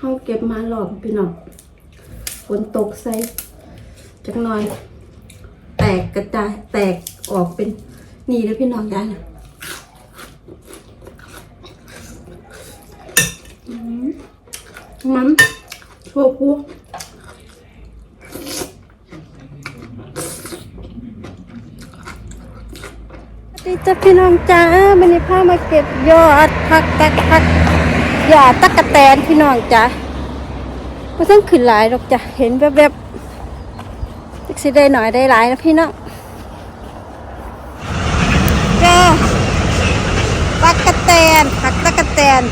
เขาเก็บมาหลอมพี่น้องฝนตกใส่จักหน่อย แตกกระจายแตกออกเป็นนี่เลยพี่น้องยายนะอืมมันชั่วพวกสวัสดีจ้าพี่น้องจ้ามันนี้พามาเก็บยอดผักตะผัก หยาตะกะแตนพี่น้องจ้าไม่ต้องขึ้นหลายหรอกจ้ะเห็นแบบแบบๆจักสิได้หน่อยได้หลายนะพี่น้องเจอตะกะแตนผักตะกะแตน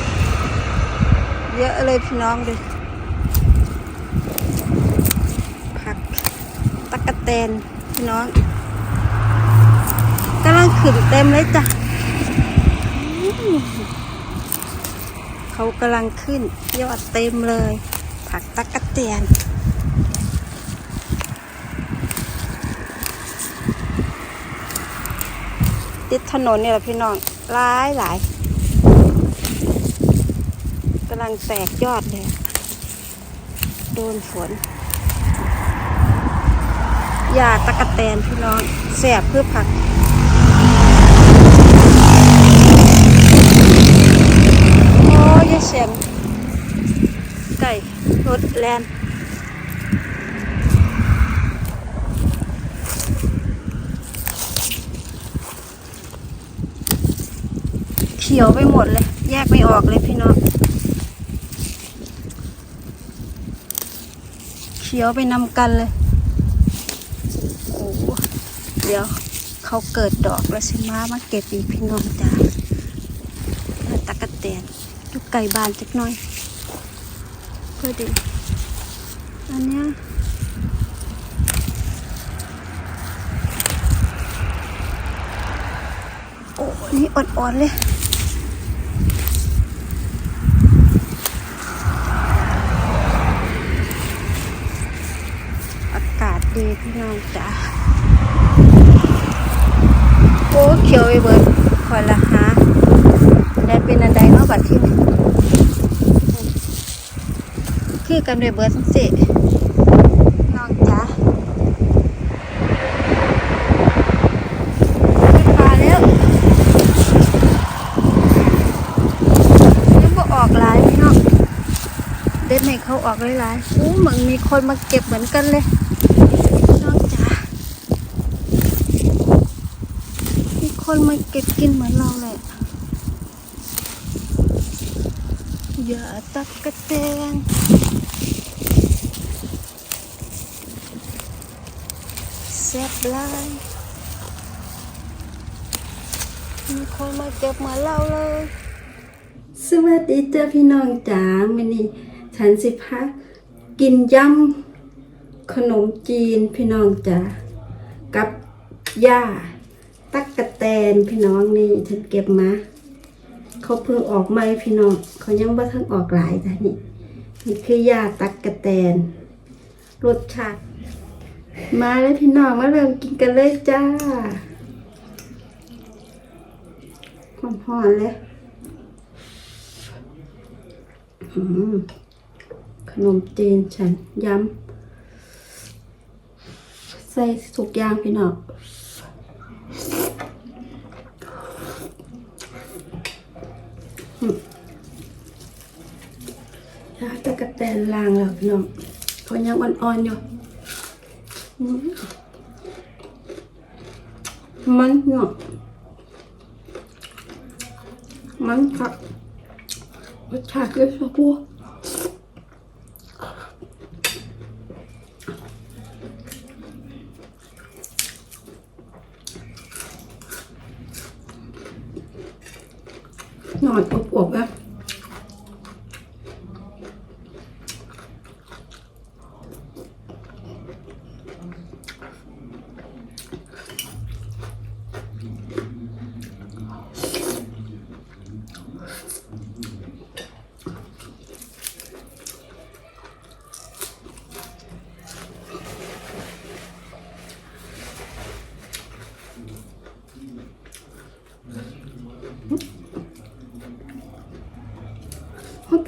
เยอะเลยพี่น้องเลยผักตะกะแตนพี่น้องกำลังขึ้นเต็มเลยจ้ะอืม เขากำลังขึ้น ยอดเต็มเลย ผักตะกะแตนติดถนนเนี่ยแหละพี่น้องหลายหลายกำลังแตกยอดเลยโดนฝนยาตะกะแตนพี่น้องแสบเพื่อผัก โอ้ย เสียงไก่รถแลนเขียวไปหมดเลย แยกไม่ออกเลยพี่น้องเขียวไปนำกันเลยโอ้โหเดี๋ยวเขาเกิดดอกแล้วสิมามาเก็บอีกพี่น้องจ้าตะกะแตน อยู่ไก่บานจักหน่อยเพื่อดีอันเนี้ยโอ้นี่อ่อนๆเลยอากาศดีพี่น้องจ้าโอ้เขียวไปเบิดคอยละหาได้เป็นอันใดเนาะบัดที่นี่ คือกันด้วยเบิดสิน้องจ้าขึ้นมาแล้วยังบ่ออกหลายพี่น้องเด็ดให้เขาออกหลายๆโอ้เหมือนมีคนมาเก็บเหมือนกันเลยน้องจ๋ามีคนมาเก็บกินเหมือนเราเลยอ ย่าตักกะแตนแซ่บหลายมีคนมาเก็บมือนเราเลย สวัสดีเจ้าพี่น้องจ๋าวันนี้ฉันสิพักกินยำขนมจีนพี่น้องจ๋ากับย่าตักกะแตนพี่น้องนี่ฉันเก็บมา เขาเพิ่งออกใหม่พี่น้องเขายังบ่ทันออกหลายจ้ะนี่นี่คือยาตักกะแตนรสชาติมาแล้วพี่น้องมาเริ่มกินกันเลยจ้าหอมๆเลยขนมจีนฉันย้ำใส่ทุกอย่างพี่น้องอืม ยาตะกะแตนลางแล้วพี่น้องเขายังอ่อนๆอยู่มมันเนาะมันครับรสชาติก็ชอบพวก นอนอวบๆแบบ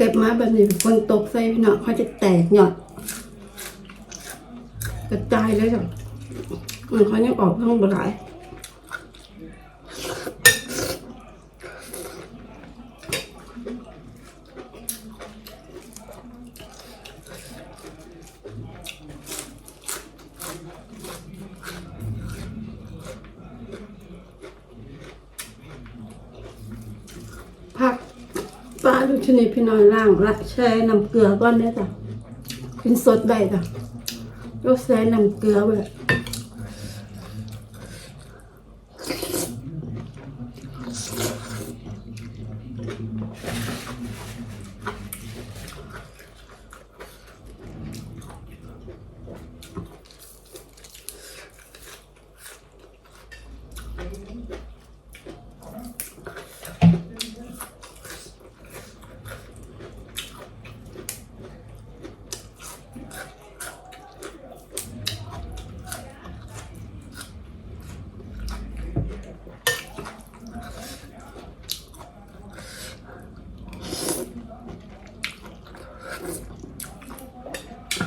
เก็บมาแบบนี้ฝนตกใส่พี่น้องเขาจะแตกหยอดกระจายเลยจ้ะมันเขายังออกทั้งบหลาย ผักปลา ทุกชนิดพี่น้อยล่างละใช้น้ำเกลือก่อนได้จ้ะกินสดได้จ้ะยกใช้น้ำเกลือไว้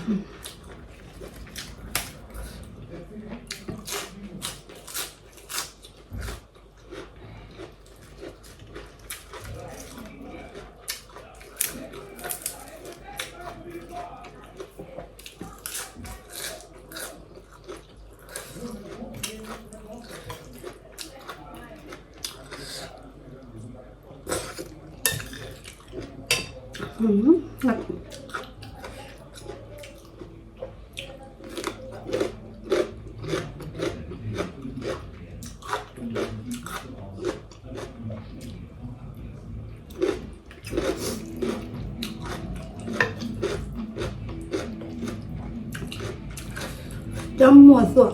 อื มแล้วจำหมวดสวด